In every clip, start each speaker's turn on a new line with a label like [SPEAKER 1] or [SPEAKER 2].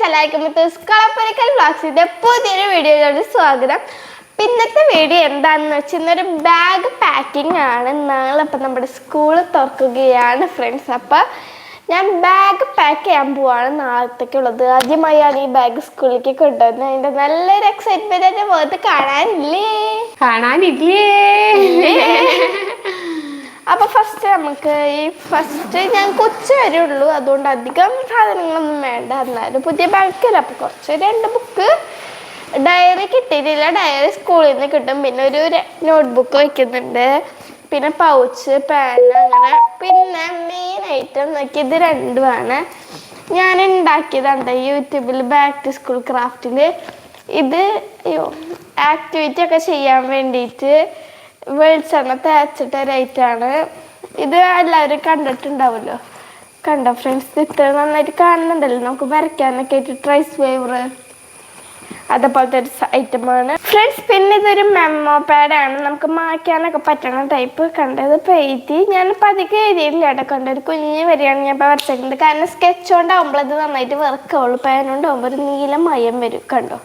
[SPEAKER 1] Friends എല്ലാവർക്കും കളപ്പരിക്കൽ വ്ളോഗ്സിന്റെ പുതിയൊരു വീഡിയോയിലോട്ട് സ്വാഗതം. അപ്പം ഇന്നത്തെ വീഡിയോ എന്താണെന്ന് വെച്ചാൽ ഇന്നൊരു ബാഗ് പാക്കിംഗ് ആണ്. നാളെ അപ്പം നമ്മുടെ സ്കൂൾ തുറക്കുകയാണ് ഫ്രണ്ട്സ് അപ്പം ഞാൻ ബാഗ് പാക്ക് ചെയ്യാൻ പോവാണ് നാളത്തേക്കുള്ളത്. ആദ്യമായാണ് ഈ ബാഗ് സ്കൂളിലേക്ക് കൊണ്ടുവന്നത് അതിന്റെ നല്ലൊരു എക്സൈറ്റ്മെന്റ് എന്റെ മുഖത്ത് കാണാനില്ലേ?
[SPEAKER 2] കാണാനില്ലേ?
[SPEAKER 1] അപ്പൊ ഫസ്റ്റ് നമുക്ക് ഈ ഫസ്റ്റ് ഞാൻ കൊച്ചു വരുള്ളൂ അതുകൊണ്ട് അധികം സാധനങ്ങളൊന്നും വേണ്ട എന്നാലും പുതിയ ബാക്കല്ല അപ്പൊ കുറച്ച് രണ്ട് ബുക്ക് ഡയറി കിട്ടിയിട്ടില്ല. ഡയറി സ്കൂളിൽ നിന്ന് കിട്ടും. പിന്നെ ഒരു നോട്ട്ബുക്ക് വയ്ക്കുന്നുണ്ട് പിന്നെ പൗച്ച് പാൻ അങ്ങനെ പിന്നെ മെയിൻ ഐറ്റം നോക്കി ഇത് രണ്ടുമാണ്. ഞാൻ ഉണ്ടാക്കിയതാണ് യൂട്യൂബിൽ ബാക്ക് ടു സ്കൂൾ ക്രാഫ്റ്റിൽ ഇത് അയ്യോ ആക്ടിവിറ്റി ഒക്കെ ചെയ്യാൻ വേണ്ടിയിട്ട് വെളിച്ചെണ്ണ തേച്ചിട്ട ആണ്. ഇത് എല്ലാവരും കണ്ടിട്ടുണ്ടാവുമല്ലോ. കണ്ടോ ഫ്രണ്ട്സ് ഇത്ര നന്നായിട്ട് കാണുന്നുണ്ടല്ലോ. നമുക്ക് വരയ്ക്കാനൊക്കെ ആയിട്ട് ട്രൈസ് വേവർ അതേപോലത്തെ ഒരു ആണ്. ഫ്രണ്ട്സ് പിന്നെ ഇതൊരു മെമ്മോ പാഡാണ് നമുക്ക് മായ്ക്കാനൊക്കെ പറ്റണ ടൈപ്പ് കണ്ടത് ഇപ്പോൾ എഴുതി. ഞാൻ പതിക്ക് എഴുതിയില്ല കേട്ടോ. കണ്ട ഒരു കുഞ്ഞ് വരികയാണ് ഞാൻ ഇപ്പോൾ വരച്ചിട്ടുണ്ട് കാരണം സ്കെച്ച് കൊണ്ടാകുമ്പോൾ അത് നന്നായിട്ട് വർക്കാവുള്ളൂ പേനുണ്ടാകുമ്പോൾ ഒരു നീല മയം വരും. കണ്ടോ?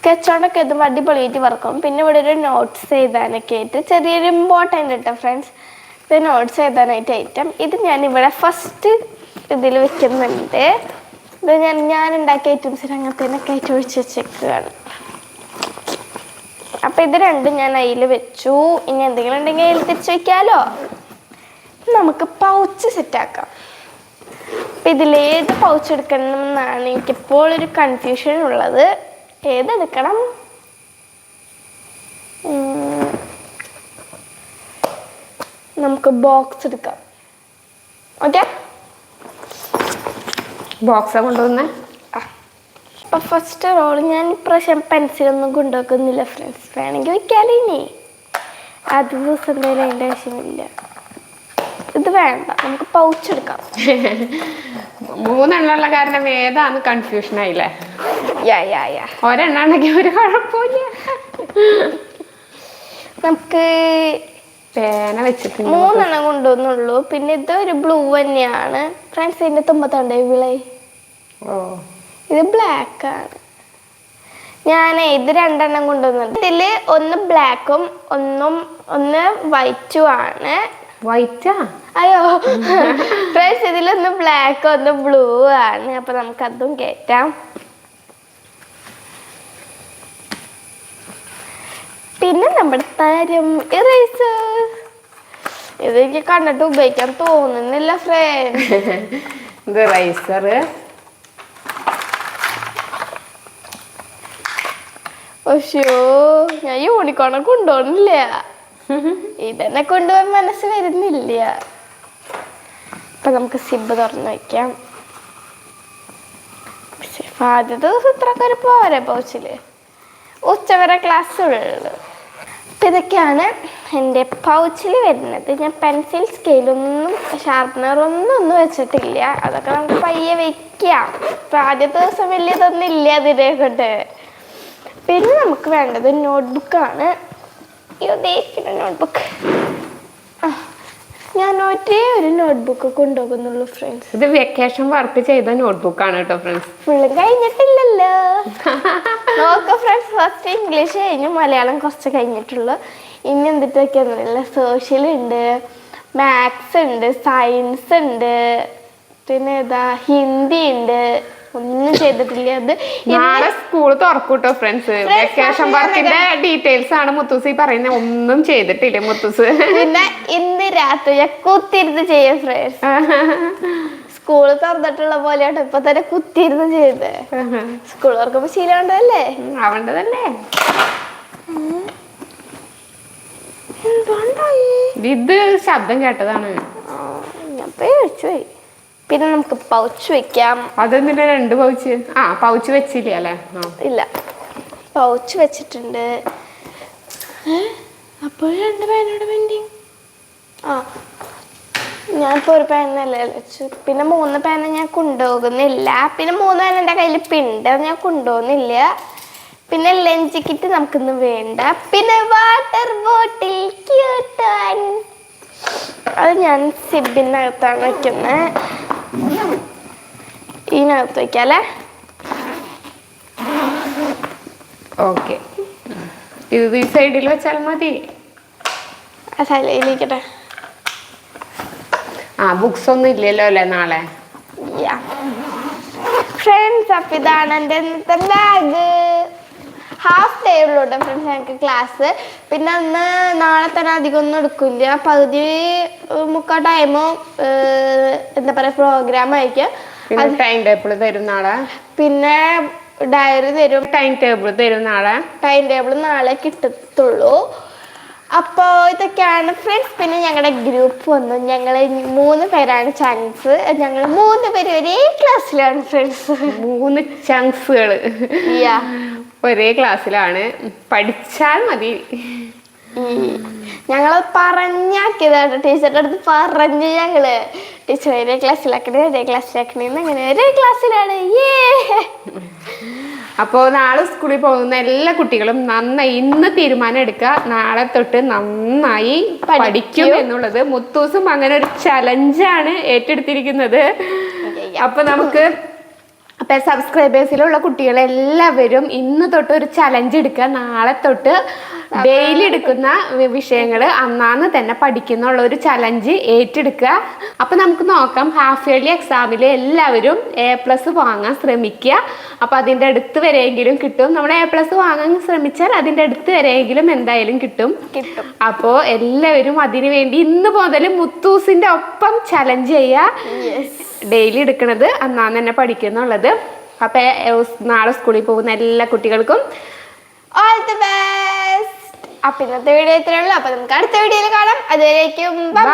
[SPEAKER 1] സ്കെച്ച് എഴുതുമ്പോൾ അടിപൊളിയായിട്ട് വർക്കും പിന്നെ ഇവിടെ ഒരു നോട്ട്സ് എഴുതാനൊക്കെ ആയിട്ട് ചെറിയൊരു ഇമ്പോർട്ടന്റ് കേട്ടോ ഫ്രണ്ട്സ് ഇത് നോട്ട്സ് എഴുതാനായിട്ട് ഐറ്റം ഇത് ഞാൻ ഇവിടെ ഫസ്റ്റ് ഇതിൽ വെക്കുന്നുണ്ട്. ഇത് ഞാൻ ഞാൻ ഉണ്ടാക്കിയ ഐറ്റംസിൽ തന്നെ കയറ്റി ഒഴിച്ച് വെച്ചേക്കുകയാണ് അപ്പം ഇത് രണ്ടും ഞാൻ അതിൽ വെച്ചു. ഇനി എന്തെങ്കിലും ഉണ്ടെങ്കിൽ അതിൽ തിരിച്ച് വെക്കാമല്ലോ നമുക്ക് പൗച്ച് സെറ്റാക്കാം അപ്പം ഇതിലേത് പൗച്ച് എടുക്കണം എന്നാണ് എനിക്കിപ്പോൾ ഒരു കൺഫ്യൂഷൻ ഉള്ളത്. ഏതെടുക്കണം. നമുക്ക് ബോക്സ് എടുക്കാം. ഓക്കെ
[SPEAKER 2] ബോക്സാണ് കൊണ്ടുവന്നേ.
[SPEAKER 1] അപ്പൊ ഫസ്റ്റ് റോൾ ഞാൻ ഇപ്രാവശ്യം പെൻസിലൊന്നും കൊണ്ടുവെക്കുന്നില്ല ഫ്രണ്ട്സ് വേണമെങ്കിൽ വെക്കാലേ ഇനി. ആദ്യ ദിവസം എന്തായാലും അതിന്റെ ആവശ്യമില്ല. ഇത് വേണ്ട. നമുക്ക് പൗച്ച് എടുക്കാം.
[SPEAKER 2] മൂന്നെണ്ണമുള്ള കാരണം ഏതാന്ന് കൺഫ്യൂഷൻ ആയില്ലേ? ഒരെണ്ണാണെങ്കിൽ ഒരു കുഴപ്പമില്ല.
[SPEAKER 1] നമുക്ക്
[SPEAKER 2] പേന വെച്ചിട്ട്
[SPEAKER 1] മൂന്നെണ്ണം കൊണ്ടുവന്നുള്ളൂ. പിന്നെ ഇത് ഒരു ബ്ലൂ തന്നെയാണ്. ഫ്രണ്ട്സ് ഇതിന്റെ തുമ്പത്തുണ്ട്
[SPEAKER 2] ഓ.
[SPEAKER 1] ഇത് ബ്ലാക്ക് ആണ്. ഞാൻ ഇത് രണ്ടെണ്ണം കൊണ്ടുവന്നുണ്ട്. ഇതിൽ ഒന്ന് ബ്ലാക്കും ഒന്നും ഒന്ന് വൈറ്റും ആണ്.
[SPEAKER 2] വൈറ്റാ
[SPEAKER 1] അയ്യോ. ഫ്രണ്ട്സ് ഇതിലൊന്ന് ബ്ലാക്ക് ഒന്ന് ബ്ലൂ ആണ്. അപ്പൊ നമുക്ക് അതും കേറ്റാം. പിന്നെ നമ്മുടെ തരം. ഇറേസർ ഇത് എനിക്ക് കണ്ടിട്ട് ഉപയോഗിക്കാൻ തോന്നുന്നില്ല ഫ്രണ്ട്
[SPEAKER 2] ഇത് റൈസർ
[SPEAKER 1] ഒശോ ഞാൻ യൂണിക്കോണ കൊണ്ടുപോകണില്ല ഇതെന്നെ കൊണ്ടുപോകാൻ മനസ്സ് വരുന്നില്ല. അപ്പൊ നമുക്ക് സിബ് തുറന്നു വയ്ക്കാം ശ്ശെ, ആദ്യത്തെ ദിവസം ഇത്രക്കൊരു പോരാ പോരെ പൗച്ചിൽ. ഉച്ചവരെ ക്ലാസ് ഉള്ളു. അപ്പൊ ഇതൊക്കെയാണ് എന്റെ പൗച്ചിൽ വരുന്നത്. ഞാൻ പെൻസിൽ സ്കെയിലൊന്നും ഷാർപ്പനറൊന്നും ഒന്നും വെച്ചിട്ടില്ല. അതൊക്കെ നമുക്ക് പയ്യെ വെക്കാം. ഇപ്പം ആദ്യത്തെ ദിവസം വലിയ ഇതൊന്നും ഇല്ല അതിനെ കൊണ്ട്. പിന്നെ നമുക്ക് വേണ്ടത് നോട്ട്ബുക്കാണ് ഉദ്ദേശിക്കുന്ന നോട്ട്ബുക്ക് ഞാൻ ഒറ്റേ ഒരു നോട്ട്ബുക്ക് കൊണ്ടുപോകുന്നുള്ളൂ ഫ്രണ്ട്സ്
[SPEAKER 2] ഇത് വെക്കേഷൻ വർക്ക് ചെയ്ത നോട്ട്ബുക്കാണ് കേട്ടോ ഫ്രണ്ട്സ്
[SPEAKER 1] ഫുള്ളും കഴിഞ്ഞിട്ടില്ലല്ലോ നോക്ക ഫ്രണ്ട്സ് ഫസ്റ്റ് ഇംഗ്ലീഷ് കഴിഞ്ഞു മലയാളം കുറച്ച് കഴിഞ്ഞിട്ടുള്ളൂ. ഇനി എന്തിട്ടൊക്കെയാണെന്നില്ല സോഷ്യൽ ഉണ്ട് മാത്സ് ഉണ്ട് സയൻസ് ഉണ്ട് പിന്നെ ഏതാ ഹിന്ദി ഉണ്ട്. ഒന്നും ചെയ്തിട്ടില്ല. അത്
[SPEAKER 2] നാളെ സ്കൂൾ തുറക്കൂട്ടോ ഫ്രണ്ട്സ് വെക്കേഷൻ വർക്കിന്റെ ഡീറ്റെയിൽസ് ആണ് മുത്തൂസ് ഈ പറയുന്നത് ഒന്നും ചെയ്തിട്ടില്ല മുത്തൂസ്.
[SPEAKER 1] പിന്നെ ഇന്ന് രാത്രി ഞാൻ ചെയ്യാം ഫ്രണ്ട്സ് സ്കൂൾ തുറന്നിട്ടുള്ള പോലെയാണ് ഇപ്പൊ തന്നെ കുത്തിയിരുന്ന് ചെയ്ത് സ്കൂൾ തുറക്കുമ്പോ ശീലമുണ്ടല്ലേ
[SPEAKER 2] അവണ്ടതല്ലേ? ഇത് ശബ്ദം കേട്ടതാണ്.
[SPEAKER 1] ഞാൻ പിന്നെ നമുക്ക് പൗച്ച് വെക്കാം.
[SPEAKER 2] അതെന്തിനാ രണ്ട് പൗച്ച് ആ പൗച്ച് വെച്ചില്ലേ അല്ലേ?
[SPEAKER 1] ഇല്ല. പൗച്ച് വെച്ചിട്ടുണ്ട്. അപ്പോൾ രണ്ട് പേനോട് പെൻഡിങ് ആ. ഞാനിപ്പോ ഒരു പേനല്ലേ വെച്ചു പിന്നെ മൂന്ന് പേന ഞാൻ കൊണ്ടുപോകുന്നില്ല. പിന്നെ മൂന്ന് പേന എന്റെ കയ്യിൽ പിണ്ട്. ഞാൻ കൊണ്ടുപോകുന്നില്ല. പിന്നെ ലഞ്ച് കിറ്റ് നമുക്കിന്ന് വേണ്ട. പിന്നെ വാട്ടർ ബോട്ടിൽ അത് ഞാൻ സിബിനകത്താണ് വെക്കുന്നത് ഇതിനകത്ത് വയ്ക്കാല്ലേ
[SPEAKER 2] ഓക്കെ ഇത് ഈ സൈഡിൽ വെച്ചാൽ മതി.
[SPEAKER 1] ആ സൈഡിലിരിക്കട്ടെ
[SPEAKER 2] ആ ബുക്സ് ഒന്നും ഇല്ലല്ലോ അല്ലേ നാളെ?
[SPEAKER 1] ഫ്രണ്ട്സ് അപ്പൊ ഇതാണ് എന്റെ ഇന്നത്തെ ബാഗ് ഹാഫ് ഡേ ഉള്ളൂ കേട്ടോ ഫ്രണ്ട്സ് ഞങ്ങൾക്ക് ക്ലാസ് പിന്നെ അന്ന് നാളെ തന്നെ അധികം ഒന്നും എടുക്കില്ല. പകുതി മുക്കാ ടൈമോ എന്താ പറയുക പ്രോഗ്രാം ആയിരിക്കും.
[SPEAKER 2] പിന്നെ ടൈം ടേബിൾ തരും നാളെ?
[SPEAKER 1] പിന്നെ ഡയറി തരും.
[SPEAKER 2] ടൈം ടേബിൾ തരും നാളെ?
[SPEAKER 1] ടൈം ടേബിൾ നാളെ കിട്ടത്തുള്ളൂ. അപ്പോൾ ഇതൊക്കെയാണ് ഫ്രണ്ട്സ് പിന്നെ ഞങ്ങളുടെ ഗ്രൂപ്പ് വന്നു. ഞങ്ങൾ മൂന്ന് പേരാണ് ചങ്സ് ഞങ്ങൾ മൂന്ന് പേര് ഒരേ ക്ലാസ്സിലാണ് ഫ്രണ്ട്സ്
[SPEAKER 2] മൂന്ന് ചങ്സുകൾ. ഒരേ ക്ലാസ്സിലാണ് പഠിച്ചാൽ മതി.
[SPEAKER 1] ഞങ്ങൾ പറഞ്ഞാക്കിയതാണ് ടീച്ചറുടെ അടുത്ത് പറഞ്ഞ് ഞങ്ങൾ. ടീച്ചർ ഒരേ ക്ലാസ്സിലാക്കണേ ഒരേ ക്ലാസ്സിലാക്കണേന്ന് അങ്ങനെ ഒരേ ക്ലാസ്സിലാണ് ഏ
[SPEAKER 2] അപ്പോൾ നാളെ സ്കൂളിൽ പോകുന്ന എല്ലാ കുട്ടികളും നന്നായി ഇന്ന് തീരുമാനം എടുക്കുക. നാളെ തൊട്ട് നന്നായി പഠിക്കും. എന്നുള്ളത് മുത്തൂസും അങ്ങനെ ഒരു ചലഞ്ചാണ് ഏറ്റെടുത്തിരിക്കുന്നത്. അപ്പൊ നമുക്ക് അപ്പൊ സബ്സ്ക്രൈബേഴ്സിലുള്ള കുട്ടികളെല്ലാവരും ഇന്ന് തൊട്ട് ഒരു ചലഞ്ച് എടുക്കുക. നാളെ തൊട്ട് ഡെയിലി എടുക്കുന്ന വിഷയങ്ങൾ അന്നാന്ന് തന്നെ പഠിക്കുന്നുള്ള ഒരു ചലഞ്ച് ഏറ്റെടുക്കുക അപ്പൊ നമുക്ക് നോക്കാം ഹാഫ് ഇയർലി എക്സാമിൽ എല്ലാവരും എ പ്ലസ് വാങ്ങാൻ ശ്രമിക്കുക അപ്പൊ അതിന്റെ അടുത്ത് വരെയെങ്കിലും കിട്ടും. നമ്മൾ എ പ്ലസ് വാങ്ങാൻ ശ്രമിച്ചാൽ അതിന്റെ അടുത്ത് വരെയെങ്കിലും എന്തായാലും കിട്ടും. അപ്പോൾ എല്ലാവരും അതിനു വേണ്ടി ഇന്ന് മുതൽ മുത്തൂസിന്റെ ഒപ്പം ചലഞ്ച് ചെയ്യുക ഡെയിലി എടുക്കുന്നത് അന്നാന്ന് തന്നെ പഠിക്കുന്നുള്ളത്. അപ്പൊ നാളെ സ്കൂളിൽ പോകുന്ന എല്ലാ കുട്ടികൾക്കും
[SPEAKER 1] ഓൾ ദി ബെസ്റ്റ് അപ്പൊ ഇന്നത്തെ വീഡിയോ ഇത്രയുള്ളൂ അപ്പൊ നമുക്ക് അടുത്ത വീഡിയോയിൽ കാണാം. അതുവരേക്കും ബൈ.